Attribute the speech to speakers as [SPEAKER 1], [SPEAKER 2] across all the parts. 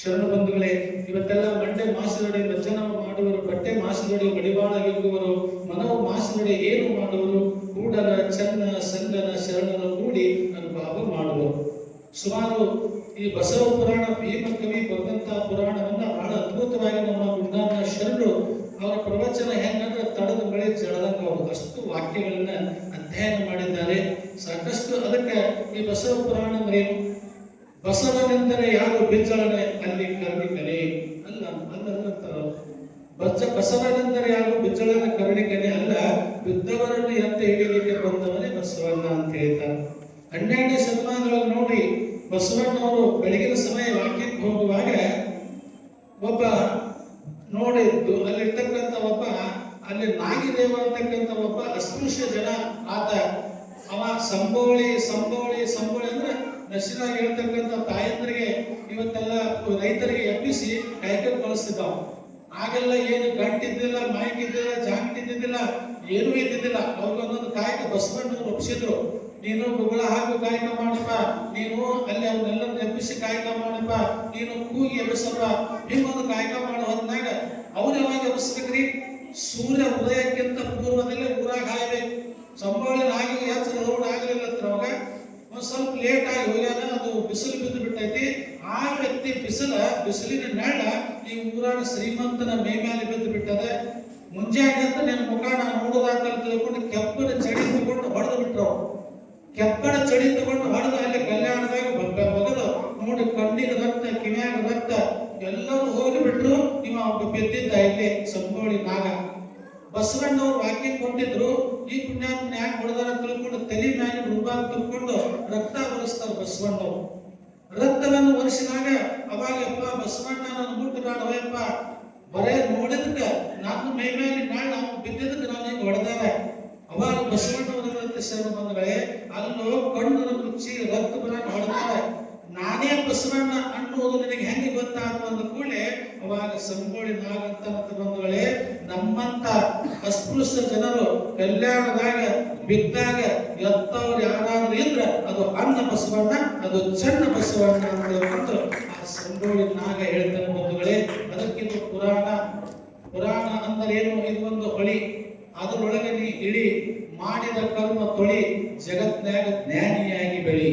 [SPEAKER 1] ಶರಣ ಬಂಧುಗಳೇ, ಇವತ್ತೆಲ್ಲ ಮಂಡೆ ಮಾಸುಗಡೆ ವಚನ ಮಾಡುವರು, ಬಟ್ಟೆ ಮಾಸುಗಡೆ ಮಡಿವಾಳಗಿರುವರು ಮನೋ ಮಾಸುಗಡೆ ಏನು ಮಾಡುವರು, ಕೂಡಲ ಚನ್ನ ಸಂಗನ ಶರಣರ ಕೂಡಿ ಅನುಭವ ಮಾಡುವರು. ಸುಮಾರು ಈ ಬಸವ ಪುರಾಣ, ಭೀಮ ಕವಿ ಬರೆದಂತಹ ಪುರಾಣವನ್ನ ಬಹಳ ಅದ್ಭುತವಾಗಿ ನಮ್ಮ ಗುಂಡಾನ ಶರಣರು ಅವರ ಪ್ರವಚನ ಹೆಂಗಂದ್ರೆ ತಡದ ಬೆಳೆ ಜಳದಂಗ ಅಷ್ಟು ವಾಕ್ಯಗಳನ್ನ ಅಧ್ಯಯನ ಮಾಡಿದ್ದಾರೆ. ಸಾಕಷ್ಟು ಅದಕ್ಕೆ ಈ ಬಸವ ಪುರಾಣ ಅಂದ್ರೆ ಏನು? ಬಸವನೆಂದರೆ ಯಾರು ಬಿಜ್ಜಳನೆ ಅಲ್ಲಿ ಕರ್ಣಿಕನೆ? ಅಲ್ಲ ಅಂತಾರ ಬಚ್ಚ, ಬಸವನೆಂದರೆ ಯಾರು ಬಿಜ್ಜಳನ ಕರ್ಣಿಕನೆ? ಅಲ್ಲ, ಬಿದ್ದವರನ್ನು ಎತ್ತ ಹಿಡಿಯಲಿಕ್ಕೆ ಬಂದವನೇ ಬಸವಣ್ಣ ಅಂತ ಹೇಳ್ತಾರೆ. ಹನ್ನೆರಡನೇ ಶತಮಾನದೊಳಗೆ ನೋಡಿ, ಬಸವಣ್ಣವರು ಬೆಳಗಿನ ಸಮಯ ವಾಕ್ಯಕ್ಕೆ ಹೋಗುವಾಗ ಒಬ್ಬ ನೋಡಿದ್ದು, ಅಲ್ಲಿರ್ತಕ್ಕಂಥ ಒಬ್ಬ, ಅಲ್ಲಿ ನಾಗಿದೇವ ಅಂತಕ್ಕಂಥ ಒಬ್ಬ ಅಸ್ಪೃಶ್ಯ ಜನ, ಆತ, ಅವ ಸಂಬೋಳಿ ಸಂಬೋಳಿ ಸಂಬೋಳಿ ನಶಿನಾಗಿ ಹೇಳ್ತಕ್ಕಂಥ ತಾಯಂದ್ರಿಗೆ ಇವತ್ತೆಲ್ಲ ರೈತರಿಗೆ ಎಬ್ಬಿಸಿ ಕೈಕೆ ಕಳಿಸ್ತಿದ್ದಾವ ಆಗೆಲ್ಲ ಏನು ಗಂಟಿದ್ದಿಲ್ಲ ಮೈಕ್ ಇದ್ದಿಲ್ಲ ಇದ್ದಿದ್ದಿಲ್ಲ, ಏನೂ ಇದ್ದಿದ್ದಿಲ್ಲ. ಅವ್ರಿಗೆ ಒಂದೊಂದು ಕಾಯಕ ಬಸವಣ್ಣವ್ರು ಒಪ್ಸಿದ್ರು. ನೀನು ಗುಗಳ ಹಾಕು ಕಾಯಕ ಮಾಡಪ್ಪ ನೀನು ಅಲ್ಲಿ ಅವನ್ನೆಲ್ಲ ಎಬ್ಬಿಸಿ ಕಾಯಕ ಮಾಡಪ್ಪ ನೀನು ಕೂಗಿ ಎಬ್ಬಿಸಪ್ಪ ನಿಮ್ಮೊಂದು ಕಾಯಕ ಮಾಡೋ ಹೊತ್ನಾಗ. ಅವ್ರು ಯಾವಾಗ ಎಬ್ಬಿಸ್ಬೇಕ್ರಿ? ಸೂರ್ಯ ಉದಯಕ್ಕಿಂತ ಪೂರ್ವದಲ್ಲೇ ಊರಾಗ ಹಾಯ್ಬೇಕು. ಸಂಬಳ ಆಗಿ ಎಚ್ಚರ ರೋಡ್ ಆಗಲಿಲ್ಲ ಹತ್ರ ಅವಾಗ ಒಂದ್ ಸ್ವಲ್ಪ ಲೇಟ್ ಆಗಿ ಹೋಗ್ಯಾನ, ಅದು ಬಿಸಿಲು ಬಿದ್ದು ಬಿಟ್ಟೈತಿ. ಆ ವ್ಯಕ್ತಿ ಬಿಸಿಲ, ಬಿಸಿಲಿನ ನೆಳ ಈ ಊರಾಗ ಶ್ರೀಮಂತನ ಮೇ ಮೇಲೆ ಬಿದ್ದು ಬಿಟ್ಟದ. ಮುಂಜಾನೆ ಅಂತ ನಿನ್ನ ಮುಖ ನಾನು ನೋಡೋದಾತ ತಿಳ್ಕೊಂಡು ಕೆಪ್ಪನ ಚಡಿ ತಗೊಂಡು ಹೊಡೆದು ಕೆಪ್ಪನ ಚಳಿ ತಗೊಂಡು ಹೊಡೆದು ಅಲ್ಲಿ ಕಲ್ಯಾಣದಾಗ ಬಂದ ಬಗದು ನೋಡಿ ಕಣ್ಣಿನ ರಕ್ತ, ಕಿವ್ಯಾಗ ರಕ್ತ, ಎಲ್ಲರೂ ಹೋಗಿ ಬಿಟ್ರು. ನೀವು ಒಬ್ಬ ಬಿದ್ದಿದ್ದ ಇಲ್ಲಿ ಸಂಬೋಳಿ ನಾಗ. ಬಸವಣ್ಣವ್ರು ವಾಕ್ಯ ಕೊಟ್ಟಿದ್ರು ಈ ಪುಣ್ಯಾತ್ಮನ ಯಾಕೆ ಹೊಡೆದಾರ ತಿಳ್ಕೊಂಡು ತಲೆ ಮ್ಯಾಲೆ ರುಬ್ಬಾಗ ತಿಳ್ಕೊಂಡು ರಕ್ತ ಬರೆಸ್ತಾರೆ ಬಸವಣ್ಣವ್ರು ರಕ್ತವನ್ನು ಒರೆಸಿದಾಗ ಅವಾಗಪ್ಪ ಬಸವಣ್ಣ ನನ್ನ ಮುಟ್ಟು ಅವಯಪ್ಪ ಬರೇ ನೋಡಿದಕ್ಕ ನಾನು ಮೈ ಮೇಲೆ ನಾಳೆ ನಾವು ಬಿದ್ದಿದ್ದಕ್ಕೆ ನಾನು ಹಿಂಗೆ ಹೊಡೆದಾರೆ. ಅವಾಗ ಬಸವಣ್ಣವರ ಶರಣ ಬಂದ್ರೆ ಅಲ್ಲೋ ಕಣ್ಣು ರುಚಿ ರಕ್ತ ಬರ ಹೊಡೆದಾರೆ. ನಾನೇ ಬಸವಣ್ಣ ಅನ್ನೋದು ನಿನಗೆ ಹೆಂಗೆ ಅಂತ ಅಂದ ಕೂಡಲೇ ಅವಾಗ ಸಂಗೋಳಿ ನಾಗಂತ ಅಂತ ಬಂದಗಳೇ ನಮ್ಮಂತ ಅಸ್ಪೃಶ್ಯ ಜನರು ಕಲ್ಯಾಣದಾಗ ಬಿದ್ದಾಗ ಎತ್ತವ್ರು ಯಾರಾದ್ರೂ ಇದ್ರೆ ಅದು ಅನ್ನ ಬಸವಣ್ಣ, ಅದು ಚೆನ್ನ ಬಸವಣ್ಣ ಅಂತ ಆ ಸಂಗೋಳಿ ನಾಗ ಹೇಳ್ತಾರೆ ಬಂಧುಗಳೇ. ಅದಕ್ಕಿಂತ ಪುರಾಣ ಪುರಾಣ ಅಂದ್ರೆ ಏನು? ಇದು ಒಂದು ಹೊಳಿ. ಅದರೊಳಗೆ ನೀ ಇಳಿ ಮಾಡಿದ ಕರ್ಮ ತೊಳಿ, ಜಗತ್ನ್ಯಾಗ ಜ್ಞಾನಿಯಾಗಿ ಬೆಳಿ.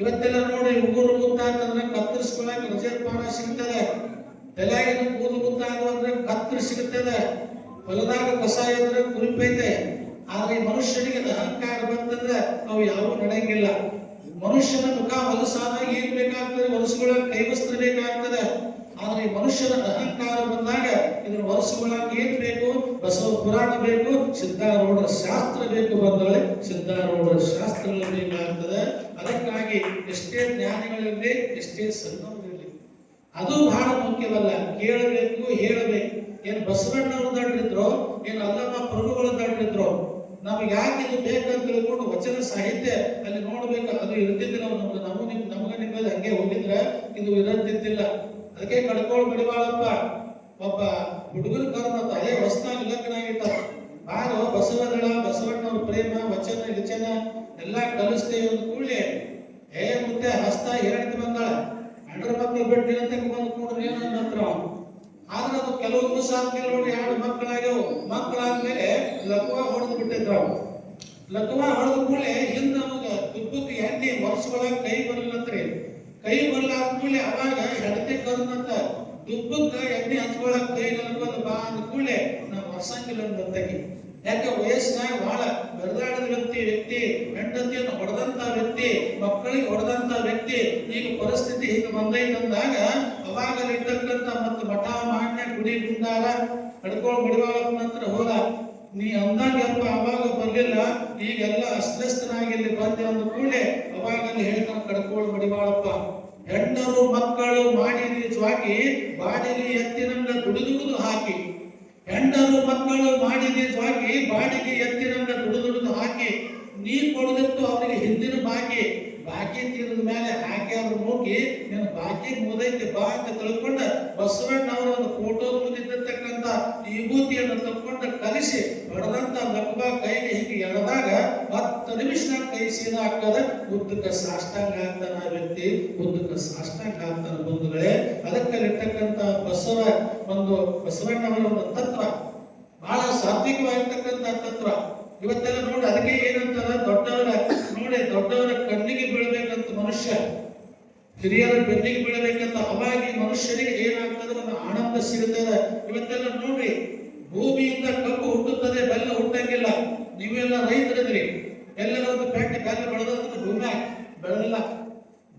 [SPEAKER 1] ಇವತ್ತೆಲ್ಲ ನೋಡಿ ಉಗುರು ಗುತ್ತ ಅಂತಂದ್ರೆ ಕತ್ತರಿಸ್ಕೊಳಕ್ ರಜಪಾನ ಸಿಗ್ತದೆ. ತಲೆಯಾಗಿನ ಕೂದಲು ಅಂದ್ರೆ ಕತ್ತರಿ ಸಿಗುತ್ತದೆ ಹೊಲದಾಗ ಕಸ ಇದ್ರೆ ಕುರಿಪೈತೆ ಆದ್ರೆ ಮನುಷ್ಯನಿಗೆ ಅಹಂಕಾರ ಬಂತಂದ್ರೆ ಅವು ಯಾವ ನಡೆಯಂಗಿಲ್ಲ. ಮನುಷ್ಯನ ಮುಖ ಹೊಲಸಾದಾಗ ಏನ್ ಬೇಕಾಗ್ತದೆ? ಹೊಲಸುಗಳಾಗ ಕೈವಸ್ತ್ರ ಆದ್ರೆ ಮನುಷ್ಯನ ಅಹಂಕಾರ ಬಂದಾಗ ಇದನ್ನ ಹೊಲಸುಗಳಕ್ಕೆ ಏನ್ ಬೇಕು? ಬಸವ ಪುರಾಣ ಬೇಕು ಸಿದ್ಧಾರೂಢರ ಶಾಸ್ತ್ರ ಬೇಕು ಬಂದ್ರೆ ಸಿದ್ಧಾರೂಢರ ಶಾಸ್ತ್ರ ಬೇಕಾಗ್ತದೆ. ಅದಕ್ಕಾಗಿ ಎಷ್ಟೇ ಜ್ಞಾನಿಗಳಿರಲಿ, ಎಷ್ಟೇ ಸಂಗಮಗಳಿರಲಿ ಅದು ಬಹಳ ಮುಖ್ಯವಲ್ಲ. ಕೇಳಬೇಕು ಹೇಳಬೇಕು ಏನು ಬಸವಣ್ಣವ್ರು ದಡ್ರಿದ್ರು ಏನು ಅಲ್ಲಮ್ಮ ಪ್ರಭುಗಳು ದಂಡಿದ್ರು ನಮ್ಗೆ ಯಾಕೆ ಇದು ಬೇಕಂತ ತಿಳ್ಕೊಂಡು ವಚನ ಸಾಹಿತ್ಯ ಅಲ್ಲಿ ನೋಡ್ಬೇಕು, ಅದು ಇರ್ತಿದ್ದಿಲ್ಲ ನಮ್ಗೆ ನಾವು ನಿಮ್ ನಮ್ಗೆ ನಿಮ್ಮಲ್ಲಿ ಹಂಗೆ ಹೋಗಿದ್ರೆ ಇದು ಇರತ್ತಿದ್ದಿಲ್ಲ. ಅದಕ್ಕೆ ಕಡ್ಕೊಂಡು ಬಡಿವಾಳಪ್ಪ. ಒಬ್ಬ ಹುಡುಗನ ಕರ್ನ ಅದೇ ಹೊಸ್ತಾಗಿ ಲಗ್ನ ಇಟ್ಟ ಬಾರೋ, ಬಸವದಳ, ಬಸವಣ್ಣವ್ರ ಪ್ರೇಮ, ವಚನ, ಗಿಚನ, ಎಲ್ಲಾ ಕಲಿಸ್ತೇವೆ ಅಂದ ಕೂಡಲೇ ಏ ಮುತ್ತೆ, ಹಸ್ತ ಹೇಳ್ತಿ ಬಂದಾಳ ಹೆಂಡ್ರ ಮಕ್ಳು ಬಿಟ್ಟು ಅಂತ ಬಂದು ಕೂಡ್ರಿ ಏನು ನನ್ನ ಹತ್ರ ಆದ್ರೆ ಅದು ಕೆಲವು ದಿವಸ ಆದ್ಮೇಲೆ ನೋಡಿ ಎರಡು ಮಕ್ಕಳಾಗ್ಯವು. ಮಕ್ಕಳಾದ್ಮೇಲೆ ಲಕುವ ಹೊಡೆದು ಬಿಟ್ಟಿದ್ರು ಅವು ಲಕುವ ಹೊಡೆದ ಕೂಡಲೇ ಹಿಂದ ಅವನಿಗೆ ತುಪ್ಪಕ್ಕೆ ಎಣ್ಣೆ ವರ್ಷಗಳ ಕೈ ಬರಲ್ಲತ್ರಿ ಕೈ ಬರಲಾದ ಅವಾಗ ಹೆಡತೆ ಕರ್ದಂತ ತುಪ್ಪಕ್ಕೆ ಎಣ್ಣೆ ಹಚ್ಕೊಳಕ್ ಕೈ ನಲ್ಕೊಂಡು ಬಾ ಅಂದ ಕೂಡಲೇ ನಾವು ಹೊಸಂಗಿಲ್ಲ ಅಂದತ್ತಾಗಿ ಯಾಕೆ ವಯಸ್ಸಿನಾಗ ಬಹಳ ಬೆರದಾಡಿದ ವ್ಯಕ್ತಿ ವ್ಯಕ್ತಿ, ಹೆಂಡತಿಯನ್ನು ಹೊಡೆದಂತ ವ್ಯಕ್ತಿ, ಮಕ್ಕಳಿಗೆ ಹೊಡೆದಂತ ವ್ಯಕ್ತಿ ಈಗ ಪರಿಸ್ಥಿತಿ ಹೀಗೆ ಅವಾಗ ಇರ್ತಕ್ಕಂಥ ಮತ್ತು ಮಠ ಮಾನ್ಯ ಗುಡಿ ಗುಂಡಾರ ಕಡ್ಕೋಳ್ ಬಡಿವಾಳಪ್ಪನ ನಂತರ ಹೋದ, ನೀ ಅಂದಾಗಪ್ಪ ಅವಾಗ ಬರಲಿಲ್ಲ, ಈಗೆಲ್ಲ ಅಸ್ವಸ್ಥನಾಗಿ ಇಲ್ಲಿ ಬಂದೆ ಅಂದ ಕೂಡಲೇ ಅವಾಗ ಅಲ್ಲಿ ಹೇಳ್ತಾನೆ ಕಡ್ಕೋಳ್ ಬಡಿವಾಳಪ್ಪ ಹೆಣ್ಣರು ಮಕ್ಕಳು ಮಾಡಿ ಜ್ವಾಕಿ ಬಾಡಿಲಿ ಎತ್ತಿನಂಗ ದುಡಿದುವುದು ಹಾಕಿ ಹೆಣ್ಣರು ಮಕ್ಕಳು ಮಾಡಿದೆ ಸಾಕಿ ಬಾಡಿಗೆ ಎತ್ತಿನಂಗ ದುಡಿದು ಹಾಕಿ ನೀ ಕೊಡದಿತ್ತು ಅವರಿಗೆ ಹಿಂದಿನ ಬಾಕಿ. ಬಾಕಿ ತೀರದ ಮೇಲೆ ಹಾಕಿ ಅವ್ರು ನೋಕಿ ನಿನ್ನ ಬಾಕಿ ಮುದೈತಿ, ಬಾ ಅಂತ ತಿಳ್ಕೊಂಡ ಬಸವಣ್ಣ ಅವರ ಒಂದು ಫೋಟೋ ಮುಂದಿರ್ತಕ್ಕಂಥ ವಿಭೂತಿಯನ್ನು ತಕ್ಕೊಂಡ ಕಲಿಸಿ ಹೊಡೆದಂತ ಲಕ್ಬ ಕೈಗೆ ಹೀಗೆ ಎಳೆದಾಗ ಹತ್ತು ನಿಮಿಷ ಕೈ ಸೀದಾ ಹಾಕದ ಉದ್ದಕ್ಕೆ ಸಾಷ್ಟಾಂಗ ಆಗ್ತಾನ ವ್ಯಕ್ತಿ, ಉದ್ದಕ್ಕೆ ಸಾಷ್ಟಾಂಗ ಆಗ್ತಾನ ಬಂಧುಗಳೇ. ಅದಕ್ಕೆ ಬದುಕಲ್ಲಿರ್ತಕ್ಕಂಥ ಬಸವ ಒಂದು ಬಸವಣ್ಣವರ ಒಂದು ತತ್ವ. ಬಹಳ ಸಾತ್ವಿಕವಾಗಿರ್ತಕ್ಕಂಥ ತತ್ವ. ಇವತ್ತೆಲ್ಲ ನೋಡಿ ಅದಕ್ಕೆ ಏನಂತಾರ ದೊಡ್ಡವರ ನೋಡಿ, ದೊಡ್ಡವರ ಕಣ್ಣಿಗೆ ಬೀಳಬೇಕಂತ ಮನುಷ್ಯ, ಹಿರಿಯರ ಬೆನ್ನಿಗೆ ಬೀಳಬೇಕಂತ ಅವಾಗಿ ಮನುಷ್ಯರಿಗೆ ಏನಾಗ್ತದೆ? ಆನಂದ ಸಿಗುತ್ತದೆ ಇವತ್ತೆಲ್ಲ ನೋಡಿ, ಭೂಮಿಯಿಂದ ಕಬ್ಬು ಹುಟ್ಟುತ್ತದೆ, ಬೆಲ್ಲ ಹುಟ್ಟಂಗಿಲ್ಲ. ನೀವೆಲ್ಲ ರೈತರಿದ್ರಿ. ಎಲ್ಲರೂ ಒಂದು ಬೆಟ್ಟ ಬೆಲ್ಲ ಬೆಳೆದ ಭೂಮಿ ಬೆಳೆದಿಲ್ಲ.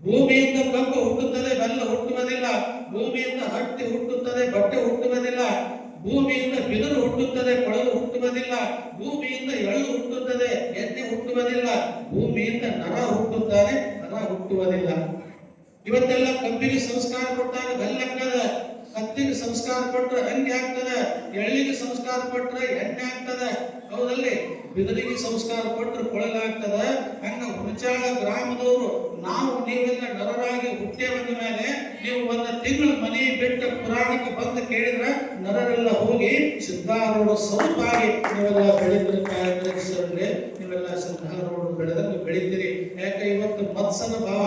[SPEAKER 1] ಭೂಮಿಯಿಂದ ಕಬ್ಬು ಹುಟ್ಟುತ್ತದೆ, ಬೆಲ್ಲ ಹುಟ್ಟುವುದಿಲ್ಲ. ಭೂಮಿಯಿಂದ ಹಟ್ಟಿ ಹುಟ್ಟುತ್ತದೆ, ಬಟ್ಟೆ ಹುಟ್ಟುವುದಿಲ್ಲ. ಭೂಮಿಯಿಂದ ಬಿದಿರು ಹುಟ್ಟುತ್ತದೆ, ಕೊಳಲು ಹುಟ್ಟುವುದಿಲ್ಲ. ಭೂಮಿಯಿಂದ ಎಳ್ಳು ಹುಟ್ಟುತ್ತದೆ ಎಣ್ಣೆ ಹುಟ್ಟುವುದಿಲ್ಲ. ಭೂಮಿಯಿಂದ ನರ ಹುಟ್ಟುತ್ತಾರೆ, ನರ ಹುಟ್ಟುವುದಿಲ್ಲ. ಇವತ್ತೆಲ್ಲ ಕಬ್ಬಿಗೆ ಸಂಸ್ಕಾರ ಕೊಟ್ಟಾಗ ಬೆಲ್ಲಕ್ಕದ ಕತ್ತಿಗೆ ಸಂಸ್ಕಾರ ಕೊಟ್ಟರೆ ಹಂಗೆ ಆಗ್ತದೆ ಎಳ್ಳಿಗೆ ಸಂಸ್ಕಾರ ಕೊಟ್ಟರೆ ಎಣ್ಣೆ ಆಗ್ತದೆ ಹೌದಲ್ಲಿ ಬಿದರಿಗೆ ಸಂಸ್ಕಾರ ಕೊಟ್ಟರು ಕೊಳಲಾಗ್ತದ ಹಂಗ ಹುಣಚಾಳ ಗ್ರಾಮದವರು, ನಾವು ನೀವೆಲ್ಲ ನರರಾಗಿ ಹುಟ್ಟೆ ಬಂದ ಮೇಲೆ ನೀವು ಒಂದು ತಿಂಗಳು ಮನೆ ಬಿಟ್ಟ ಪುರಾಣಕ್ಕೆ ಬಂದು ಕೇಳಿದ್ರ ನರರೆಲ್ಲ ಹೋಗಿ ಸಿದ್ಧಾರೂಢ ಸ್ವರೂಪಾಗಿ ನೀವೆಲ್ಲ ಬೆಳೀತಿರ್ತಾರೆ ನೀವೆಲ್ಲ ಸಿದ್ಧಾರೂಢ ಬೆಳೆದಂಗೆ ಬೆಳಿತೀರಿ. ಯಾಕೆ ಇವತ್ತು ಮತ್ಸನ ಭಾವ?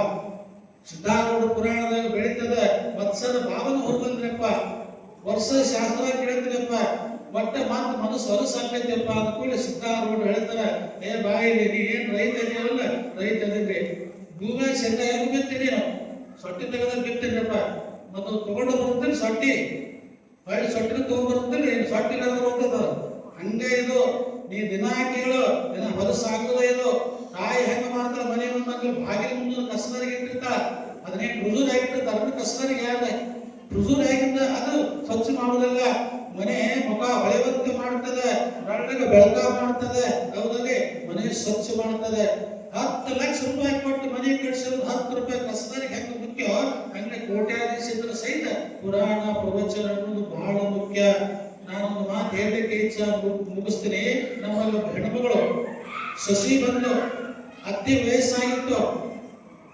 [SPEAKER 1] ಸಿದ್ಧಾರೂಢ ಪುರಾಣದಾಗ ಬೆಳೀತದ ಮತ್ಸನ ಭಾವನ ಹೊರಬಂದ್ರಪ್ಪ ವರ್ಷ ಶಾಸ್ತ್ರ ಕೇಳ್ತೀರಪ್ಪ ಒಟ್ಟ ಮತ್ತೆ ಮನಸ್ಸು ಹೊರಸಾಕೈತಿಯಪ್ಪ ಅಂದ ಕೂಡಲೇ ಸಿದ್ಧಾರೂಢ ಹೇಳ್ತಾರ, ಏ ಬಾಯಿಲಿ ನೀನೇನು ರೈತ ಇದೆಯಲ್ಲ? ರೈತ ಅದಿದ್ರಿ ಭೂಮಿ ಹೆಂಗ್ ಬಿತ್ತೀನಿ ನಾವು ಸೊಟ್ಟಿ ತೆಗೆದ ಬಿತ್ತೀನಪ್ಪ ಮತ್ತು ತಗೊಂಡು ಬರ್ತೀನಿ ಸೊಟ್ಟಿ. ಹೊಳ್ಳಿ ಸೊಟ್ಟಿನ ತಗೊಂಡ್ಬರ್ತೀನಿ ಏನು ಸೊಟ್ಟಿ ಇಲ್ಲದ್ರೆ ಹೋಗ್ತದ ಹಂಗೆ ಇದು. ನೀ ದಿನ ಕೇಳು ದಿನ ಹೊಲಸಾಗುದ ಇದು. ತಾಯಿ ಹೆಂಗ ಮಾಡ್ತಾರ ಮನೆ ಮುಂದೆ ಬಾಗಿಲು ಮುಂದೆ ಕಸನರಿಗೆ ಇಟ್ಟಿರ್ತಾ ಅದನ್ನೇನು ರುಜುರ್ ಆಗಿಟ್ಟಿರ್ತಾರ ಅದನ್ನ ಕಸನರಿಗೆ ಯಾರ ರುಜುರ್ ಆಗಿದ್ದ ಅದು ಸ್ವಚ್ಛ ಮಾಡುವುದಲ್ಲ ಮನೆ ಮುಖ ಹೊಳೆವಂತೆ ಮಾಡುತ್ತದೆ ಬೆಳ್ಳಗೆ ಬೆಳಕ ಮಾಡ್ತದೆ ಹೌದಲ್ಲಿ ಮನೆ ಸ್ವಚ್ಛ ಮಾಡ್ತದೆ ಹತ್ತು ಲಕ್ಷ ರೂಪಾಯಿ ಕೊಟ್ಟು ಮನೆ ಕಟ್ಟಿಸಲು ಹತ್ತು ರೂಪಾಯಿ ಕಸದಲ್ಲಿ ಹೆಂಗೆ ಮುಖ್ಯ? ಹಂಗೆ ಕೋಟ್ಯಾಧೀಶಿದ್ರ ಸಹಿತ ಪುರಾಣ ಪ್ರವಚನ ಅನ್ನೋದು ಬಹಳ ಮುಖ್ಯ. ನಾನೊಂದು ಮಾತು ಹೇಳಲಿಕ್ಕೆ ಇಚ್ಛೆ ಮುಗಿಸ್ತೀನಿ. ನಮ್ಮಲ್ಲಿ ಹೆಣ್ಮಗಳು, ಸಸಿ ಬಂದು ಅತಿ ವಯಸ್ಸಾಗಿತ್ತು.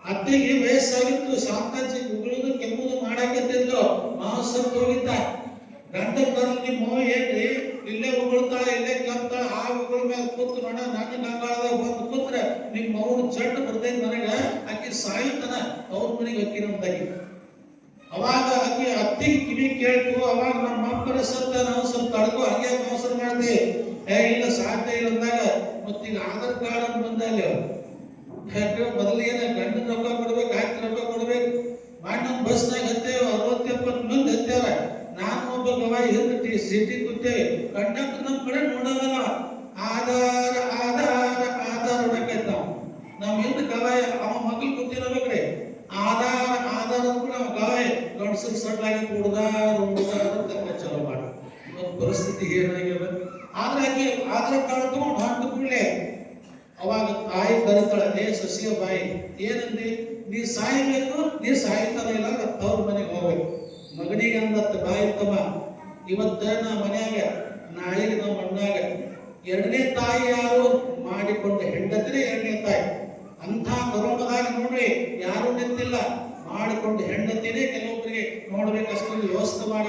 [SPEAKER 1] ಅತ್ತೆಗೆ ವಯಸ್ಸಾಗಿತ್ತು, ಶಾಂತಾಜಿ ಉಗುಳುದು ಕೆಮ್ಮುದು ಮಾಡಾಕತ್ತಿದ್ಲು ಸತ್ತು ಹೋಗಿದ್ದ. ಗಂಡ ಬಂದು ನಿಮ್ಮ ಏನ್ರಿ? ಇಲ್ಲೇ ಉಗುಳ್ತಾ ಇಲ್ಲೇ ಕೆಮ್ತಾಳ, ಆ ಉಗುಳ ಮೇಲೆ ಕೂತು ನೋಡ, ನನ್ನ ನಂಗಾಳದ ಬಂದು ಕೂತ್ರೆ ನಿಮ್ಮ ಮಗನ ಜಡ್ ಬರ್ತೈತೆ ನನಗ ಆಕಿ ಸಾಯುತ್ತನ, ಅವ್ರ ಮನೆಗೆ ಅಕ್ಕಿ ನಮ್ದಾಗಿ ಅವಾಗ ಆಕೆ ಅತ್ತಿಗೆ ಕಿವಿ ಕೇಳ್ತು, ಅವಾಗ ನಮ್ಮ ಅಪ್ಪರ ಸತ್ತ ನಾವು ಸ್ವಲ್ಪ ತಡ್ಕೊ ಹಂಗೆ ಮೋಸರ ಮಾಡ್ದೆ ಏ, ಇಲ್ಲ, ಸಾಧ್ಯ ಇಲ್ಲ ಅಂದಾಗ, ಮತ್ತೀಗ ಆಧಾರ್ ಕಾರ್ಡ್ ಅಂತ ಬಂದಲ್ಲಿ ಯಾಕೆ ಮೊದಲು ಏನ ಗಂಡನ ರೊಕ್ಕ ಕೊಡ್ಬೇಕು ಆಯ್ತು ರೊಕ್ಕ ಕೊಡ್ಬೇಕು ಮಾಡಿ ನಮ್ಮ ಬಸ್ನಾಗ ಹತ್ತೇವ ಅರವತ್ತು ಎಪ್ಪತ್ತು ಮಂದಿ ಹತ್ಯಾರ ನಾನು ಒಬ್ಬ ಗವಾಯಿ ಹಿಂದೆ ಟಿ ಸಿಟಿ ಕೂತೇವೆ ಕಂಡಕ್ಟರ್ ನಮ್ಮ ಕಡೆ ನೋಡೋದಲ್ಲ ಆಧಾರ ಆಧಾರ ಆಧಾರ ಹೊಡಕೈತ ನಾವು ಹಿಂದೆ ಗವಾಯಿ ಅವ ಮಗಳು ಕೂತಿರ್ಬೇಕ್ರಿ ಆಧಾರ ಆಧಾರ ಕೂಡ ನಾವು ಗವಾಯಿ ಗಂಡಸರು ಸಡ್ಲಾಗಿ ಕುಡ್ದಾರ ಉಡ್ದಾರ ಅಂತ ಚಲೋ ಮಾಡ ಇವತ್ತು ಪರಿಸ್ಥಿತಿ ಏನಾಗ್ಯದ ಆದ್ರೆ ಆಕೆ ಆಧಾರ್ ಕಾರ್ಡ್ ತಗೊಂಡು ಹಾಕಿ ಕೂಡಲೇ ಅವಾಗ ತಾಯಿ ಕರಿತಾಳೆ ಏ ಸಸಿಯ ಬಾಯಿ ಏನಂದಿ ನೀ ಸಾಯಬೇಕು ನೀ ಸಾಯ್ತಾರ ಇಲ್ಲ ತವ್ರ ಮನೆಗೆ ಹೋಗ್ಬೇಕು ಮಗನಿಗೆ ಅಂದತ್ತ ಬಾಯಿ ತಮ್ಮ ಇವತ್ತ ಮನೆಯಾಗ, ನಾಳೆಗೆ ನಮ್ಮ ಮಣ್ಣಾಗ ಎರಡನೇ ತಾಯಿ ಯಾರು ಮಾಡಿಕೊಂಡ ಹೆಂಡತಿನೇ ಎರಡನೇ ತಾಯಿ. ಅಂಥ ಕರೋನದಾಗ ನೋಡ್ರಿ, ಯಾರು ನಿಂತಿಲ್ಲ. ಮಾಡಿಕೊಂಡು ಹೆಂಡತಿನೇ ಕೆಲವೊಬ್ಬರಿಗೆ ನೋಡ್ಬೇಕು, ಅಷ್ಟೊಂದು ವ್ಯವಸ್ಥೆ ಮಾಡ.